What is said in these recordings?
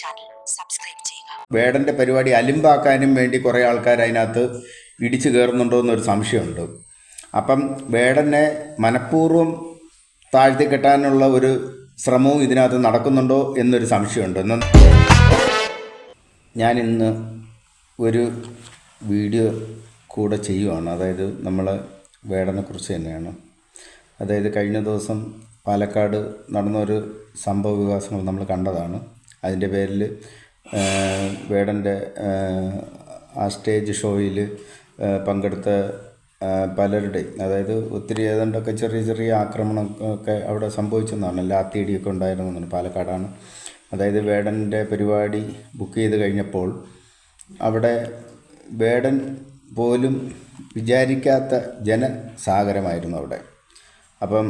Channel subscribe ചെയ്യുക. വേടന്റെ പരിപാടി അലിമ്പാക്കാനും വേണ്ടി കുറേ ആൾക്കാർ അതിനകത്ത് ഇടിച്ചു കയറുന്നുണ്ടോ എന്നൊരു സംശയമുണ്ട്. അപ്പം വേടനെ മനഃപൂർവം താഴ്ത്തി കെട്ടാനുള്ള ഒരു ശ്രമവും ഇതിനകത്ത് നടക്കുന്നുണ്ടോ എന്നൊരു സംശയമുണ്ട്. ഞാൻ ഇന്ന് ഒരു വീഡിയോ കൂടെ ചെയ്യുവാണ്. അതായത് നമ്മൾ വേടനെക്കുറിച്ച് തന്നെയാണ്. അതായത് കഴിഞ്ഞ ദിവസം പാലക്കാട് നടന്നൊരു സംഭവ വികാസങ്ങൾ നമ്മൾ കണ്ടതാണ്. അതിന്റെ പേരിൽ വേടന്റെ ആ സ്റ്റേജ് ഷോയിൽ പങ്കെടുത്ത പലരുടെയും അതായത് ഒത്തിരി ഏതാണ്ടൊക്കെ ചെറിയ ചെറിയ ആക്രമണം ഒക്കെ അവിടെ സംഭവിച്ചെന്നാണ്. ലാത്തിയിടിയൊക്കെ ഉണ്ടായിരുന്നതാണ് പാലക്കാടാണ്. അതായത് വേടന്റെ പരിപാടി ബുക്ക് ചെയ്ത് കഴിഞ്ഞപ്പോൾ അവിടെ വേടൻ പോലും വിചാരിക്കാത്ത ജനസാഗരമായിരുന്നു അവിടെ. അപ്പം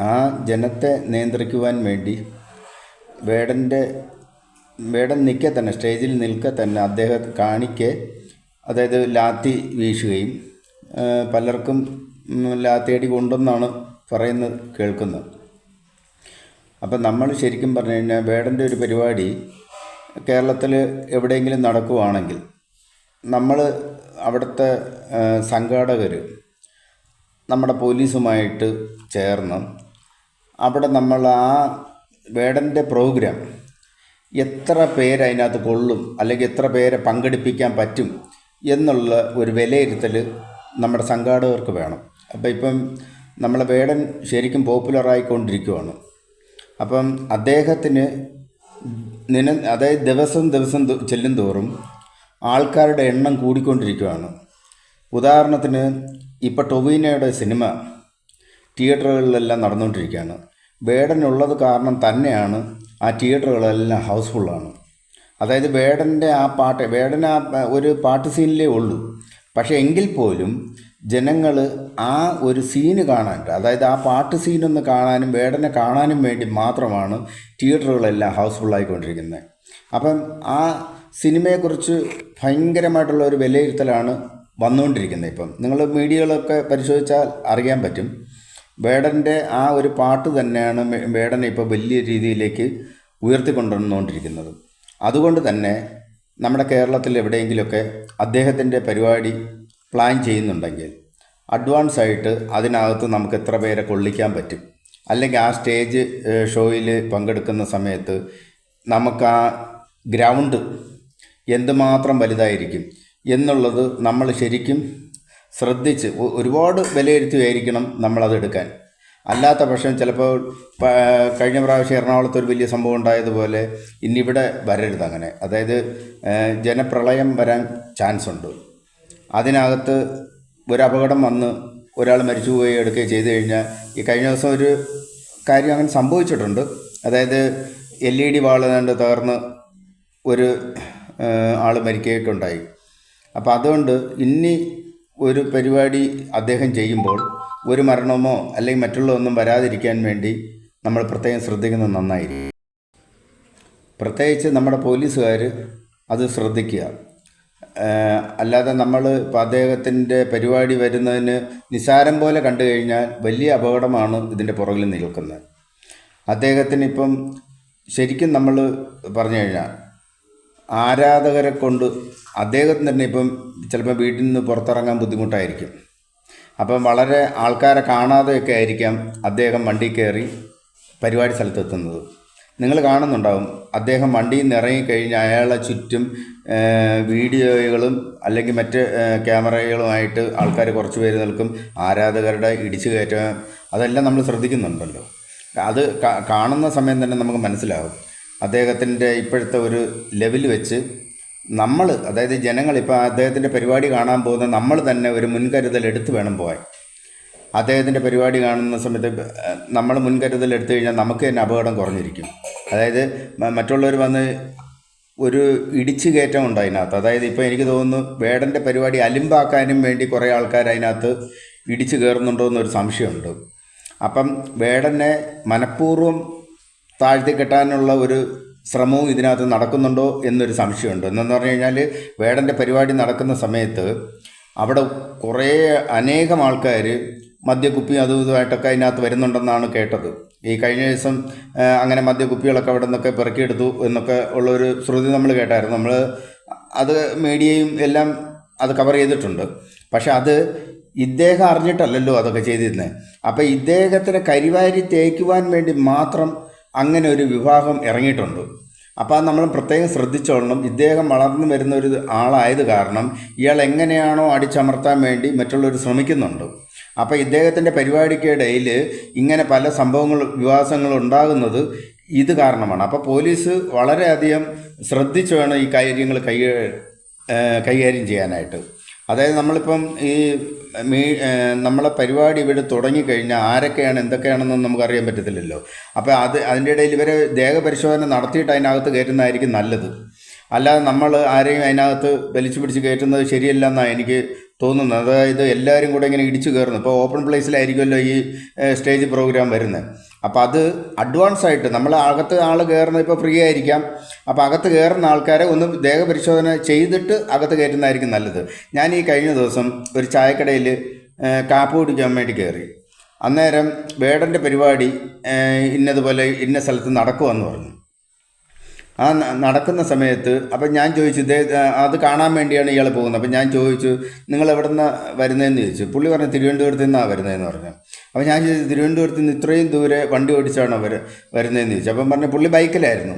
ആ ജനത്തെ നിയന്ത്രിക്കുവാൻ വേണ്ടി വേടന്റെ വേടൻ നിൽക്കെ തന്നെ സ്റ്റേജിൽ നിൽക്കെ തന്നെ അദ്ദേഹം കാണിക്കെ അതായത് ലാത്തി വീശുകയും പലർക്കും ലാത്തിയടി കൊണ്ടെന്നാണ് പറയുന്നത് കേൾക്കുന്നത്. അപ്പം നമ്മൾ ശരിക്കും പറഞ്ഞു കഴിഞ്ഞാൽ വേടന്റെ ഒരു പരിപാടി കേരളത്തിൽ എവിടെയെങ്കിലും നടക്കുവാണെങ്കിൽ നമ്മൾ അവിടുത്തെ സംഘാടകർ നമ്മുടെ പോലീസുമായിട്ട് ചേർന്ന് അവിടെ നമ്മൾ ആ വേടന്റെ പ്രോഗ്രാം എത്ര പേര് അതിനകത്ത് കൊള്ളും അല്ലെങ്കിൽ എത്ര പേരെ പങ്കെടുപ്പിക്കാൻ പറ്റും എന്നുള്ള ഒരു വിലയിരുത്തൽ നമ്മുടെ സംഘാടകർക്ക് വേണം. അപ്പം ഇപ്പം നമ്മളെ വേടൻ ശരിക്കും പോപ്പുലറായിക്കൊണ്ടിരിക്കുവാണ് അപ്പം അദ്ദേഹത്തിന് നിന അതായത് ദിവസം ദിവസം ചെല്ലും തോറും ആൾക്കാരുടെ എണ്ണം കൂടിക്കൊണ്ടിരിക്കുകയാണ് ഉദാഹരണത്തിന് ഇപ്പോൾ ടൊവീനയുടെ സിനിമ തിയേറ്ററുകളിലെല്ലാം നടന്നുകൊണ്ടിരിക്കുകയാണ്. വേടനുള്ളത് കാരണം തന്നെയാണ് ആ തിയേറ്ററുകളെല്ലാം ഹൗസ്ഫുള്ളാണ്. അതായത് വേടന്റെ ആ പാട്ട് വേടൻ ആ ഒരു പാട്ട് സീനിലേ ഉള്ളൂ. പക്ഷേ എങ്കിൽ പോലും ജനങ്ങൾ ആ ഒരു സീന് കാണാൻ അതായത് ആ പാട്ട് സീനൊന്ന് കാണാനും വേടനെ കാണാനും വേണ്ടി മാത്രമാണ് തിയേറ്ററുകളെല്ലാം ഹൗസ്ഫുള്ളായിക്കൊണ്ടിരിക്കുന്നത്. അപ്പം ആ സിനിമയെക്കുറിച്ച് ഭയങ്കരമായിട്ടുള്ള ഒരു വിലയിരുത്തലാണ് വന്നുകൊണ്ടിരിക്കുന്നത് ഇപ്പം. നിങ്ങൾ മീഡിയകളൊക്കെ പരിശോധിച്ചാൽ അറിയാൻ പറ്റും. വേടന്റെ ആ ഒരു പാട്ട് തന്നെയാണ് വേടനെ ഇപ്പോൾ വലിയ രീതിയിലേക്ക് ഉയർത്തിക്കൊണ്ടുവന്നുകൊണ്ടിരിക്കുന്നത്. അതുകൊണ്ട് തന്നെ നമ്മുടെ കേരളത്തിൽ എവിടെയെങ്കിലുമൊക്കെ അദ്ദേഹത്തിന്റെ പരിപാടി പ്ലാൻ ചെയ്യുന്നുണ്ടെങ്കിൽ അഡ്വാൻസ് ആയിട്ട് അതിനകത്ത് നമുക്ക് എത്ര പേരെ കൊള്ളിക്കാൻ പറ്റും? അല്ലെങ്കിൽ ആ സ്റ്റേജ് ഷോയിൽ പങ്കെടുക്കുന്ന സമയത്ത് നമുക്ക് ആ ഗ്രൗണ്ട് എന്തുമാത്രം വലുതായിരിക്കും എന്നുള്ളത് നമ്മൾ ശരിക്കും ശ്രദ്ധിച്ച് ഒരുപാട് വിലയിരുത്തിയായിരിക്കണം നമ്മളത് എടുക്കാൻ. അല്ലാത്ത പക്ഷം ചിലപ്പോൾ കഴിഞ്ഞ പ്രാവശ്യം എറണാകുളത്ത് ഒരു വലിയ സംഭവം ഉണ്ടായതുപോലെ ഇന്നിവിടെ വരരുത് അങ്ങനെ. അതായത് ജനപ്രളയം വരാൻ ചാൻസ് ഉണ്ട് അതിനകത്ത് ഒരു അപകടം വന്ന് ഒരാൾ മരിച്ചു പോയി എടുക്കുകയോ ചെയ്തു കഴിഞ്ഞാൽ ഈ കഴിഞ്ഞ ദിവസം ഒരു കാര്യം അങ്ങനെ സംഭവിച്ചിട്ടുണ്ട്. അതായത് എൽ ഇ ഡി വാൾ കണ്ട് തകർന്ന് ഒരു ആൾ മരിക്കുകയൊക്കെ ഉണ്ടായി. അപ്പോൾ അതുകൊണ്ട് ഇനി ഒരു പരിപാടി അദ്ദേഹം ചെയ്യുമ്പോൾ ഒരു മരണമോ അല്ലെങ്കിൽ മറ്റുള്ള ഒന്നും വരാതിരിക്കാൻ വേണ്ടി നമ്മൾ പ്രത്യേകം ശ്രദ്ധിക്കുന്നത് നന്നായിരിക്കും. പ്രത്യേകിച്ച് നമ്മുടെ പോലീസുകാർ അത് ശ്രദ്ധിക്കുക. അല്ലാതെ നമ്മൾ ഇപ്പോൾ അദ്ദേഹത്തിന്റെ പരിപാടി വരുന്നതിന് നിസാരം പോലെ കണ്ടു കഴിഞ്ഞാൽ വലിയ അപകടമാണ് ഇതിന്റെ പുറകിൽ നിൽക്കുന്നത്. അദ്ദേഹത്തിന് ഇപ്പം ശരിക്കും നമ്മൾ പറഞ്ഞു കഴിഞ്ഞാൽ ആരാധകരെ കൊണ്ട് അദ്ദേഹത്തിന് തന്നെ ഇപ്പം ചിലപ്പോൾ വീട്ടിൽ നിന്ന് പുറത്തിറങ്ങാൻ ബുദ്ധിമുട്ടായിരിക്കും. അപ്പം വളരെ ആൾക്കാരെ കാണാതെയൊക്കെ ആയിരിക്കാം അദ്ദേഹം വണ്ടി കയറി പരിപാടി സ്ഥലത്തെത്തുന്നത്. നിങ്ങൾ കാണുന്നുണ്ടാവും അദ്ദേഹം വണ്ടിയിൽ നിന്ന് ഇറങ്ങിക്കഴിഞ്ഞ് അയാളെ ചുറ്റും വീഡിയോകളും അല്ലെങ്കിൽ മറ്റ് ക്യാമറകളുമായിട്ട് ആൾക്കാർ കുറച്ച് പേര് നിൽക്കും ആരാധകരുടെ ഇടിച്ചു കയറ്റം അതെല്ലാം നമ്മൾ ശ്രദ്ധിക്കുന്നുണ്ടല്ലോ. അത് കാണുന്ന സമയം തന്നെ നമുക്ക് മനസ്സിലാവും. അദ്ദേഹത്തിന്റെ ഇപ്പോഴത്തെ ഒരു ലെവൽ വെച്ച് നമ്മൾ അതായത് ജനങ്ങൾ ഇപ്പോൾ അദ്ദേഹത്തിന്റെ പരിപാടി കാണാൻ പോകുന്ന നമ്മൾ തന്നെ ഒരു മുൻകരുതൽ എടുത്ത് വേണം പോകാൻ അദ്ദേഹത്തിന്റെ പരിപാടി കാണുന്ന സമയത്ത് നമ്മൾ മുൻകരുതൽ എടുത്തു കഴിഞ്ഞാൽ നമുക്ക് തന്നെ അപകടം കുറഞ്ഞിരിക്കും. അതായത് മറ്റുള്ളവർ വന്ന് ഒരു ഇടിച്ചു കയറ്റം ഉണ്ട് അതിനകത്ത്. അതായത് ഇപ്പോൾ എനിക്ക് തോന്നുന്നു വേടന്റെ പരിപാടി അലിമ്പാക്കാനും വേണ്ടി കുറേ ആൾക്കാർ അതിനകത്ത് ഇടിച്ചു കയറുന്നുണ്ടോ എന്നൊരു സംശയമുണ്ട്. അപ്പം വേടനെ മനഃപൂർവം താഴ്ത്തി കെട്ടാനുള്ള ഒരു ശ്രമവും ഇതിനകത്ത് നടക്കുന്നുണ്ടോ എന്നൊരു സംശയമുണ്ട്. എന്നു പറഞ്ഞു കഴിഞ്ഞാൽ വേടന്റെ പരിപാടി നടക്കുന്ന സമയത്ത് അവിടെ കുറേ അനേകം ആൾക്കാർ മദ്യക്കുപ്പി അതും ഇതുമായിട്ടൊക്കെ അതിനകത്ത് വരുന്നുണ്ടെന്നാണ് കേട്ടത്. ഈ കഴിഞ്ഞ ദിവസം അങ്ങനെ മദ്യക്കുപ്പികളൊക്കെ അവിടെ നിന്നൊക്കെ പെറുക്കിയെടുത്തു എന്നൊക്കെ ഉള്ളൊരു ശ്രുതി നമ്മൾ കേട്ടായിരുന്നു. നമ്മൾ അത് മീഡിയയും എല്ലാം അത് കവർ ചെയ്തിട്ടുണ്ട്. പക്ഷെ അത് ഇദ്ദേഹം അറിഞ്ഞിട്ടല്ലല്ലോ അതൊക്കെ ചെയ്തിരുന്നത്. അപ്പം ഇദ്ദേഹത്തിന് കരിവാരി തേക്കുവാൻ വേണ്ടി മാത്രം അങ്ങനെ ഒരു വിവാഹം ഇറങ്ങിയിട്ടുണ്ട്. അപ്പോൾ അത് നമ്മൾ പ്രത്യേകം ശ്രദ്ധിച്ചോളണം. ഇദ്ദേഹം വളർന്നു വരുന്ന ഒരു ആളായത് കാരണം ഇയാൾ എങ്ങനെയാണോ അടിച്ചമർത്താൻ വേണ്ടി മറ്റുള്ളവർ ശ്രമിക്കുന്നുണ്ട്. അപ്പോൾ ഇദ്ദേഹത്തിന്റെ പരിപാടിക്കിടയിൽ ഇങ്ങനെ പല സംഭവങ്ങൾ വിവാസങ്ങൾ ഉണ്ടാകുന്നത് ഇത് കാരണമാണ്. അപ്പോൾ പോലീസ് വളരെയധികം ശ്രദ്ധിച്ചു വേണം ഈ കാര്യങ്ങൾ കൈ കൈകാര്യം ചെയ്യാനായിട്ട്. അതായത് നമ്മളിപ്പം ഈ മീ നമ്മളെ പരിപാടി ഇവിടെ തുടങ്ങിക്കഴിഞ്ഞാൽ ആരൊക്കെയാണ് എന്തൊക്കെയാണെന്നൊന്നും നമുക്കറിയാൻ പറ്റത്തില്ലല്ലോ. അപ്പോൾ അത് അതിന്റെ ഇടയിൽ ഇവരെ ദേഹപരിശോധന നടത്തിയിട്ട് അതിനകത്ത് കയറ്റുന്നതായിരിക്കും നല്ലത്. അല്ലാതെ നമ്മൾ ആരെയും അതിനകത്ത് വലിച്ചു പിടിച്ച് കയറ്റുന്നത് ശരിയല്ല എന്നാണ് എനിക്ക് തോന്നുന്നത് അതായത് എല്ലാവരും കൂടെ ഇങ്ങനെ ഇടിച്ചു കയറുന്നു. ഇപ്പോൾ ഓപ്പൺ പ്ലേസിലായിരിക്കുമല്ലോ ഈ സ്റ്റേജ് പ്രോഗ്രാം വരുന്നത്. അപ്പോൾ അത് അഡ്വാൻസ് ആയിട്ട് നമ്മൾ അകത്ത് ആൾ കയറുന്ന ഇപ്പോൾ ഫ്രീ ആയിരിക്കാം. അപ്പോൾ അകത്ത് കയറുന്ന ആൾക്കാരെ ഒന്ന് ദേഹപരിശോധന ചെയ്തിട്ട് അകത്ത് കയറ്റുന്നതായിരിക്കും നല്ലത്. ഞാൻ ഈ കഴിഞ്ഞ ദിവസം ഒരു ചായക്കടയിൽ കാപ്പ് കുടിക്കാൻ വേണ്ടി കയറി. അന്നേരം വേടന്റെ പരിപാടി ഇന്നതുപോലെ ഇന്ന സ്ഥലത്ത് നടക്കുമെന്ന് പറഞ്ഞു. ആ നടക്കുന്ന സമയത്ത് അപ്പം ഞാൻ ചോദിച്ചു ഇതേ അത് കാണാൻ വേണ്ടിയാണ് ഇയാൾ പോകുന്നത്. അപ്പം ഞാൻ ചോദിച്ചു നിങ്ങൾ എവിടെ നിന്നാണ് വരുന്നതെന്ന് ചോദിച്ചു. പുള്ളി പറഞ്ഞു തിരുവനന്തപുരത്ത് നിന്നാണ് വരുന്നതെന്ന് പറഞ്ഞു. അപ്പം ഞാൻ ചോദിച്ചു തിരുവനന്തപുരത്ത് നിന്ന് ഇത്രയും ദൂരെ വണ്ടി ഓടിച്ചാണോ വര വരുന്നതെന്ന് ചോദിച്ചു. അപ്പം പറഞ്ഞു പുള്ളി ബൈക്കിലായിരുന്നു.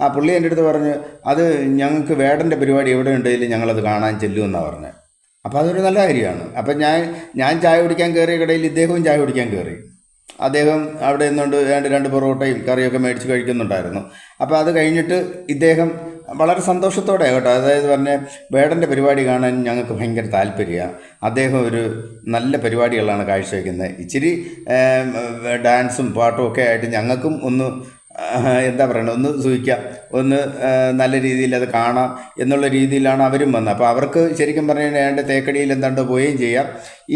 ആ പുള്ളി എന്റെ അടുത്ത് പറഞ്ഞു അത് ഞങ്ങൾക്ക് വേടന്റെ പരിപാടി എവിടെ ഉണ്ടെങ്കിലും ഞങ്ങളത് കാണാൻ ചെല്ലുമെന്നാണ് പറഞ്ഞത് അപ്പോൾ അതൊരു നല്ല കാര്യമാണ്. അപ്പം ഞാൻ ഞാൻ ചായ കുടിക്കാൻ കയറിയ കടയിൽ ഇദ്ദേഹവും ചായ കുടിക്കാൻ കയറി. അദ്ദേഹം അവിടെ നിന്നുകൊണ്ട് രണ്ട് രണ്ട് പൊറോട്ടയും കറിയൊക്കെ മേടിച്ച് കഴിക്കുന്നുണ്ടായിരുന്നു. അപ്പോൾ അത് കഴിഞ്ഞിട്ട് ഇദ്ദേഹം വളരെ സന്തോഷത്തോടെ കേട്ടോ അതായത് പറഞ്ഞ വേടന്റെ പരിപാടി കാണാൻ ഞങ്ങൾക്ക് ഭയങ്കര താല്പര്യമാണ് അദ്ദേഹം ഒരു നല്ല പരിപാടികളാണ് കാഴ്ചവെക്കുന്നത്. ഇച്ചിരി ഡാൻസും പാട്ടും ഒക്കെ ആയിട്ട് ഞങ്ങൾക്കും ഒന്ന് എന്താ പറയണത് ഒന്ന് സൂചിക്കാം. ഒന്ന് നല്ല രീതിയിൽ അത് കാണാം എന്നുള്ള രീതിയിലാണ് അവരും വന്നത്. അപ്പോൾ അവർക്ക് ശരിക്കും പറഞ്ഞു കഴിഞ്ഞാൽ തേക്കടിയിൽ എന്താണ്ടോ പോവുകയും ചെയ്യാം.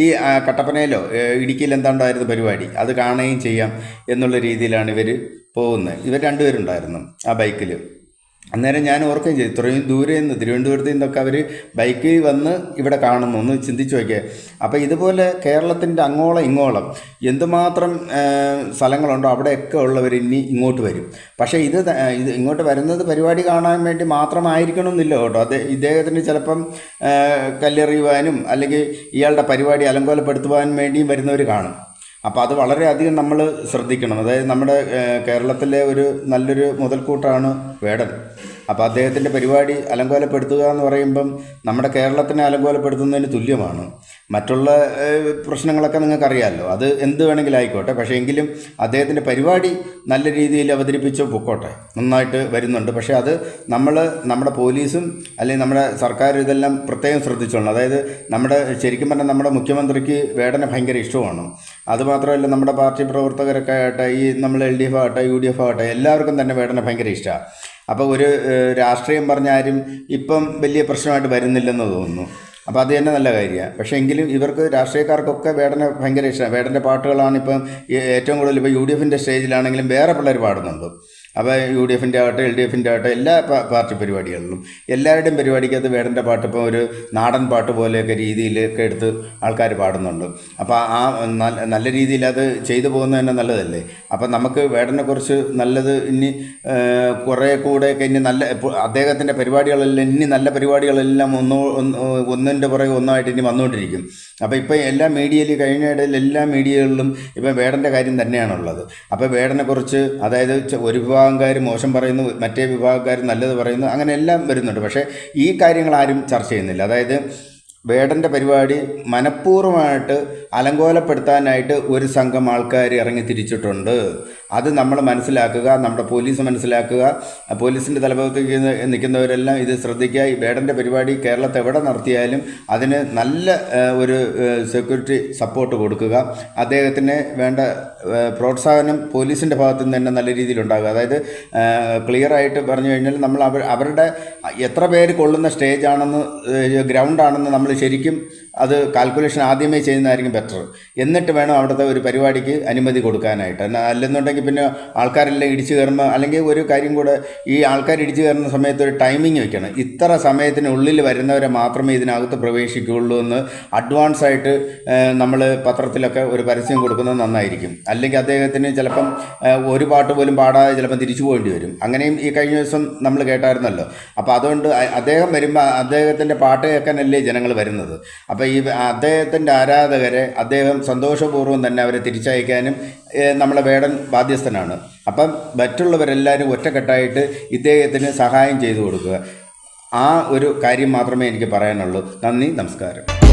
ഈ കട്ടപ്പനയിലോ ഇടുക്കിയിൽ ഇടുക്കിയിൽ എന്താണ്ടായിരുന്നു പരിപാടി അത് കാണുകയും ചെയ്യാം എന്നുള്ള രീതിയിലാണ് ഇവർ പോകുന്നത്. ഇവർ രണ്ടുപേരുണ്ടായിരുന്നു ആ ബൈക്കിൽ അന്നേരം ഞാൻ ഓർക്കുകയും ചെയ്തു. ഇത്രയും ദൂരെ നിന്ന് തിരുവനന്തപുരത്ത് നിന്നൊക്കെ അവർ ബൈക്കിൽ വന്ന് ഇവിടെ കാണുന്നു. ഒന്ന് ചിന്തിച്ചു നോക്കിയേ. അപ്പോൾ ഇതുപോലെ കേരളത്തിന്റെ അങ്ങോളം ഇങ്ങോളം എന്തുമാത്രം സ്ഥലങ്ങളുണ്ടോ അവിടെയൊക്കെ ഉള്ളവർ ഇനി ഇങ്ങോട്ട് വരും. പക്ഷേ ഇത് ഇത് ഇങ്ങോട്ട് വരുന്നത് പരിപാടി കാണാൻ വേണ്ടി മാത്രമായിരിക്കണം എന്നില്ല കേട്ടോ. അത് ഇദ്ദേഹത്തിന് ചിലപ്പം കല്ലെറിയുവാനും അല്ലെങ്കിൽ ഇയാളുടെ പരിപാടി അലങ്കോലപ്പെടുത്തുവാൻ വേണ്ടിയും വരുന്നവർ കാണും. അപ്പോൾ അത് വളരെയധികം നമ്മൾ ശ്രദ്ധിക്കണം. അതായത് നമ്മുടെ കേരളത്തിലെ ഒരു നല്ലൊരു മുതൽക്കൂട്ടാണ് വേടൻ. അപ്പോൾ അദ്ദേഹത്തിന്റെ പരിപാടി അലങ്കോലപ്പെടുത്തുക എന്ന് പറയുമ്പം നമ്മുടെ കേരളത്തിനെ അലങ്കോലപ്പെടുത്തുന്നതിന് തുല്യമാണ്. മറ്റുള്ള പ്രശ്നങ്ങളൊക്കെ നിങ്ങൾക്കറിയാമല്ലോ അത് എന്ത് വേണമെങ്കിലും ആയിക്കോട്ടെ. പക്ഷേ എങ്കിലും അദ്ദേഹത്തിന്റെ പരിപാടി നല്ല രീതിയിൽ അവതരിപ്പിച്ച് പൊക്കോട്ടെ. നന്നായിട്ട് വരുന്നുണ്ട്. പക്ഷേ അത് നമ്മൾ നമ്മുടെ പോലീസും അല്ലെങ്കിൽ നമ്മുടെ സർക്കാർ ഇതെല്ലാം പ്രത്യേകം ശ്രദ്ധിച്ചോളണം. അതായത് നമ്മുടെ ശരിക്കും പറഞ്ഞാൽ നമ്മുടെ മുഖ്യമന്ത്രിക്ക് വേടനെ ഭയങ്കര ഇഷ്ടമാണ്. അതുമാത്രമല്ല നമ്മുടെ പാർട്ടി പ്രവർത്തകരൊക്കെ ആകട്ടെ ഈ നമ്മൾ എൽ ഡി എഫ് ആകട്ടെ യു ഡി എഫ് ആകട്ടെ എല്ലാവർക്കും തന്നെ വേടനെ ഭയങ്കര ഇഷ്ടമാണ് അപ്പോൾ ഒരു രാഷ്ട്രീയം പറഞ്ഞ ആരും ഇപ്പം വലിയ പ്രശ്നമായിട്ട് വരുന്നില്ലെന്ന് തോന്നുന്നു. അപ്പോൾ അത് തന്നെ നല്ല കാര്യമാണ് പക്ഷേ എങ്കിലും ഇവർക്ക് രാഷ്ട്രീയക്കാർക്കൊക്കെ വേടനെ ഭയങ്കര ഇഷ്ടമാണ് വേടന്റെ പാട്ടുകളാണ് ഇപ്പം ഏറ്റവും കൂടുതൽ ഇപ്പോൾ യു ഡി എഫിന്റെ സ്റ്റേജിലാണെങ്കിലും വേറെ പിള്ളേർ പാടുന്നുണ്ട്. അപ്പോൾ യു ഡി എഫിന്റെ ആവട്ടെ എൽ ഡി എഫിന്റെ ആവട്ടെ എല്ലാ പാർട്ടി പരിപാടികളിലും എല്ലാവരുടെയും പരിപാടിക്കകത്ത് വേടന്റെ പാട്ട് ഇപ്പോൾ ഒരു നാടൻ പാട്ട് പോലെയൊക്കെ രീതിയിലൊക്കെ എടുത്ത് ആൾക്കാർ പാടുന്നുണ്ട്. അപ്പോൾ ആ നല്ല രീതിയിൽ അത് ചെയ്തു പോകുന്നത് തന്നെ നല്ലതല്ലേ? അപ്പോൾ നമുക്ക് വേടനെക്കുറിച്ച് നല്ലത് ഇനി കുറേ കൂടെയൊക്കെ ഇനി നല്ല അദ്ദേഹത്തിന്റെ പരിപാടികളെല്ലാം ഇനി നല്ല പരിപാടികളെല്ലാം ഒന്ന് ഒന്ന് ഒന്നിന്റെ പുറകെ ഒന്നായിട്ട് ഇനി വന്നുകൊണ്ടിരിക്കും. അപ്പോൾ ഇപ്പോൾ എല്ലാ മീഡിയയിൽ കഴിഞ്ഞ ഇടയിൽ എല്ലാ മീഡിയകളിലും ഇപ്പം വേടന്റെ കാര്യം തന്നെയാണുള്ളത്. അപ്പോൾ വേടനെക്കുറിച്ച് അതായത് ഒരു വിഭാഗക്കാർ മോശം പറയുന്നു മറ്റേ വിഭാഗക്കാർ നല്ലത് പറയുന്നു അങ്ങനെ എല്ലാം വരുന്നുണ്ട്. പക്ഷേ ഈ കാര്യങ്ങൾ ആരും ചർച്ച ചെയ്യുന്നില്ല. അതായത് വേടന്റെ പരിപാടി മനഃപൂർവമായിട്ട് അലങ്കോലപ്പെടുത്താനായിട്ട് ഒരു സംഘം ആൾക്കാർ ഇറങ്ങി തിരിച്ചിട്ടുണ്ട്. അത് നമ്മൾ മനസ്സിലാക്കുക നമ്മുടെ പോലീസ് മനസ്സിലാക്കുക. പോലീസിന്റെ തലപ്പത്ത് നിൽക്കുന്നവരെല്ലാം ഇത് ശ്രദ്ധിക്കുക. ഈ വേടന്റെ പരിപാടി കേരളത്തെ എവിടെ നടത്തിയാലും അതിന് നല്ല ഒരു സെക്യൂരിറ്റി സപ്പോർട്ട് കൊടുക്കുക. അദ്ദേഹത്തിന് വേണ്ട പ്രോത്സാഹനം പോലീസിന്റെ ഭാഗത്തു നിന്ന് തന്നെ നല്ല രീതിയിൽ ഉണ്ടാകുക. അതായത് ക്ലിയർ ആയിട്ട് പറഞ്ഞു കഴിഞ്ഞാൽ നമ്മൾ അവർ അവരുടെ എത്ര പേര് കൊള്ളുന്ന സ്റ്റേജ് ആണെന്ന് ഗ്രൗണ്ട് ആണെന്ന് നമ്മൾ ശരിക്കും അത് കാൽക്കുലേഷൻ ആദ്യമേ ചെയ്യുന്നതായിരിക്കും ബെറ്റർ എന്നിട്ട് വേണം അവിടുത്തെ ഒരു പരിപാടിക്ക് അനുമതി കൊടുക്കാനായിട്ട്. എന്നാൽ അല്ലെന്നുണ്ടെങ്കിൽ പിന്നെ ആൾക്കാരെല്ലാം ഇടിച്ചു കയറുമ്പോൾ അല്ലെങ്കിൽ ഒരു കാര്യം കൂടെ ഈ ആൾക്കാർ ഇടിച്ചു കയറുന്ന സമയത്ത് ഒരു ടൈമിംഗ് വെക്കണം. ഇത്ര സമയത്തിനുള്ളിൽ വരുന്നവരെ മാത്രമേ ഇതിനകത്ത് പ്രവേശിക്കുകയുള്ളൂ എന്ന് അഡ്വാൻസ് ആയിട്ട് നമ്മൾ പത്രത്തിലൊക്കെ ഒരു പരസ്യം കൊടുക്കുന്നത് നന്നായിരിക്കും. അല്ലെങ്കിൽ അദ്ദേഹത്തിന് ചിലപ്പം ഒരു പാട്ട് പോലും പാടാതെ ചിലപ്പം തിരിച്ചു പോകേണ്ടി വരും. അങ്ങനെയും ഈ കഴിഞ്ഞ ദിവസം നമ്മൾ കേട്ടായിരുന്നല്ലോ. അപ്പോൾ അതുകൊണ്ട് അദ്ദേഹം വരുമ്പോൾ അദ്ദേഹത്തിന്റെ പാട്ട് കേൾക്കാനല്ലേ ജനങ്ങൾ വരുന്നത്. അപ്പോൾ ഈ അദ്ദേഹത്തിന്റെ ആരാധകരെ അദ്ദേഹം സന്തോഷപൂർവം തന്നെ അവരെ തിരിച്ചയക്കാനും നമ്മളെ വേടൻ ബാധ്യസ്ഥനാണ്. അപ്പം മറ്റുള്ളവരെല്ലാവരും ഒറ്റക്കെട്ടായിട്ട് ഇദ്ദേഹത്തിന് സഹായം ചെയ്തു കൊടുക്കുക. ആ ഒരു കാര്യം മാത്രമേ എനിക്ക് പറയാനുള്ളൂ. നന്ദി നമസ്കാരം.